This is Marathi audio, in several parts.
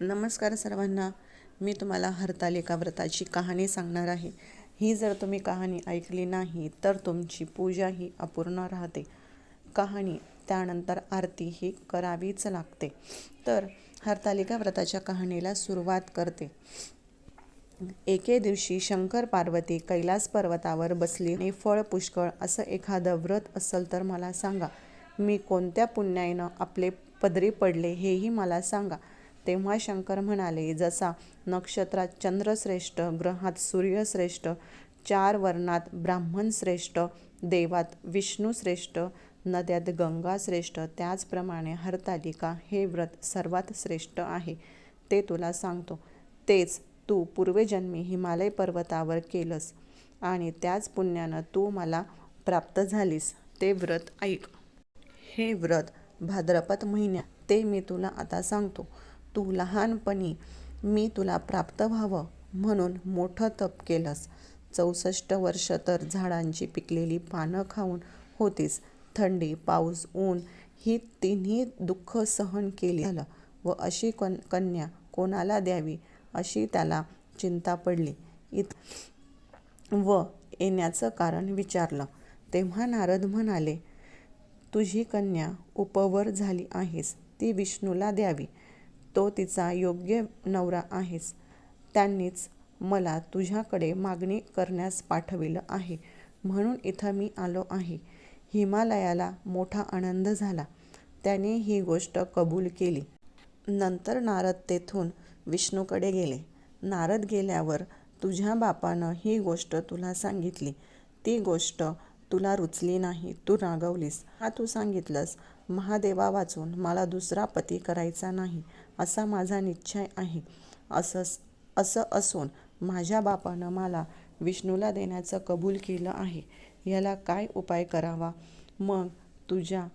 नमस्कार सर्वांना. मी तुम्हाला हरतालिका व्रताची कहाणी सांगणार आहे. ही जर तुम्ही कहाणी ऐकली नाही तर तुमची पूजा ही अपूर्ण राहते. कहाणी त्यानंतर आरती ही करावीच लागते. तर हरतालिका व्रताच्या कहाणीला सुरुवात करते. एके दिवशी शंकर पार्वती कैलास पर्वतावर बसली. आणि फळ पुष्कळ असं एखादं व्रत असेल तर मला सांगा. मी कोणत्या पुण्याईनं आपले पदरी पडले हेही मला सांगा. तेव्हा शंकर म्हणाले जसा नक्षत्रात चंद्रश्रेष्ठ ग्रहात सूर्यश्रेष्ठ चार वर्णात ब्राह्मण श्रेष्ठ देवात विष्णू श्रेष्ठ नद्यात गंगा श्रेष्ठ त्याचप्रमाणे हरतालिका हे व्रत सर्वात श्रेष्ठ आहे. ते तुला सांगतो. तेच तू पूर्वजन्मी हिमालय पर्वतावर केलंस आणि त्याच पुण्यानं तू मला प्राप्त झालीस. ते व्रत ऐक. हे व्रत भाद्रपद महिन्यात ते मी तुला आता सांगतो. तू लहानपणी मी तुला प्राप्त व्हावं म्हणून मोठं तप केलंस. चौसष्ट वर्ष तर झाडांची पिकलेली पानं खाऊन होतीस. थंडी पाऊस ऊन ही तिन्ही दुःख सहन केली झालं व अशी कन कन्या कोणाला द्यावी अशी त्याला चिंता पडली. इत व येण्याचं कारण विचारलं. तेव्हा नारद म्हणाले तुझी कन्या उपवर झाली आहेस. ती विष्णूला द्यावी. तो तिचा योग्य नवरा आहेस. त्यांनीच मला तुझ्याकडे मागणी करण्यास पाठविलं आहे. म्हणून इथं मी आलो आहे. हिमालयाला मोठा आनंद झाला. त्याने ही गोष्ट कबूल केली. नंतर नारद तेथून विष्णूकडे गेले. नारद गेल्यावर तुझ्या बापानं ही गोष्ट तुला सांगितली. ती गोष्ट तुला रुचली नाही तू रागवलीस. हा तू सांगितलंस. महादेवा वाचून मला दुसरा पती करायचा नाही असा माझा निश्चय आहे. असं असं असून माझ्या बापानं मला विष्णूला देण्याचं कबूल केलं आहे. याला काय उपाय करावा? मग तुझ्या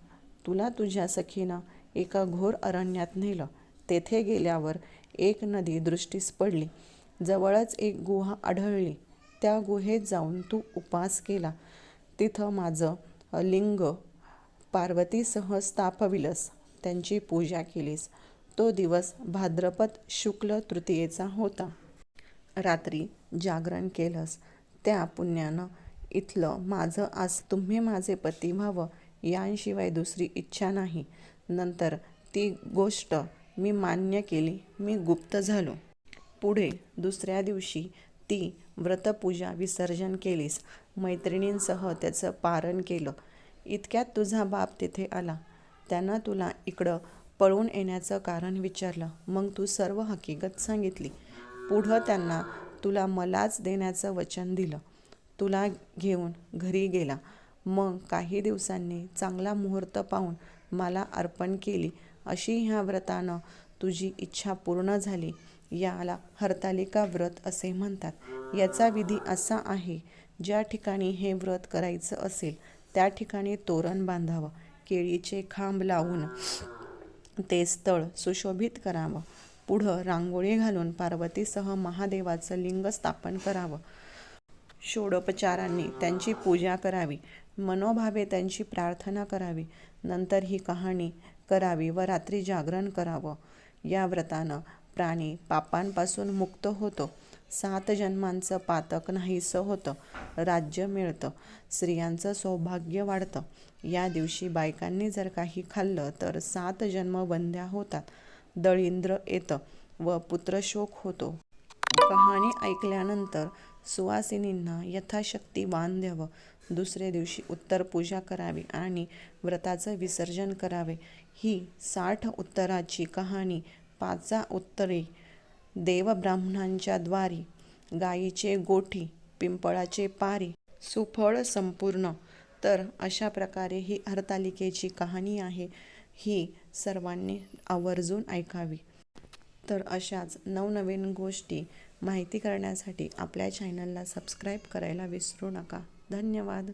तुला तुझ्या सखीनं एका घोर अरण्यात नेलं. तेथे गेल्यावर एक नदी दृष्टीस पडली. जवळच एक गुहा आढळली. त्या गुहेत जाऊन तू उपास केला. तिथं माझं लिंग पार्वतीसह स्थापविलस त्यांची पूजा केलीस. तो दिवस भाद्रपद शुक्ल तृतीयेचा होता. रात्री जागरण केलंस. त्या पुण्यानं इथलं माझं आज तुम्ही माझे पती व्हावं यांशिवाय दुसरी इच्छा नाही. नंतर ती गोष्ट मी मान्य केली. मी गुप्त झालो. पुढे दुसऱ्या दिवशी ती व्रतपूजा विसर्जन केलीस. मैत्रिणींसह त्याचं पारण केलं. इतक्यात तुझा बाप तिथे आला. त्यानं तुला इकडं पळून येण्याचं कारण विचारलं. मग तू सर्व हकीकत सांगितली. पुढं त्यांना तुला मलाच देण्याचं वचन दिलं. तुला घेऊन घरी गेला. मग काही दिवसांनी चांगला मुहूर्त पाहून मला अर्पण केली. अशी ह्या व्रतानं तुझी इच्छा पूर्ण झाली. याला हरतालिका व्रत असे म्हणतात. याचा विधी असा आहे ज्या ठिकाणी हे व्रत करायचं असेल त्या ठिकाणी तोरण बांधावं केळीचे खांब लावून ते स्थळ सुशोभित करावं पुढं रांगोळी घालून पार्वतीसह महादेवाचं लिंग स्थापन करावं. षोडोपचारांनी त्यांची पूजा करावी मनोभावे त्यांची प्रार्थना करावी नंतर ही कहाणी करावी व रात्री जागरण करावं. या व्रतानं प्राणी पापांपासून मुक्त होतो. सात जन्मांचं पातक नाहीसं होतं. राज्य मिळतं. स्त्रियांचं सौभाग्य वाढतं. या दिवशी बायकांनी जर काही खाल्लं तर सात जन्म बंद्या होतात. दळिंद्र येतं व पुत्रशोक होतो. कहाणी ऐकल्यानंतर सुवासिनींना यथाशक्ती वाण द्यावं. दुसऱ्या दिवशी उत्तर पूजा करावी आणि व्रताचं विसर्जन करावे. ही साठ उत्तराची कहाणी पाचा उत्तरे. देवब्राह्मणांच्या द्वारी गायीचे गोठी पिंपळाचे पारी सुफळ संपूर्ण. तर अशा प्रकारे ही हरतालिकेची कहाणी आहे ही सर्वांनी आवर्जून ऐकावी. तर अशाच नवनवीन गोष्टी माहिती करण्यासाठी आपल्या चॅनलला सबस्क्राईब करायला विसरू नका. धन्यवाद.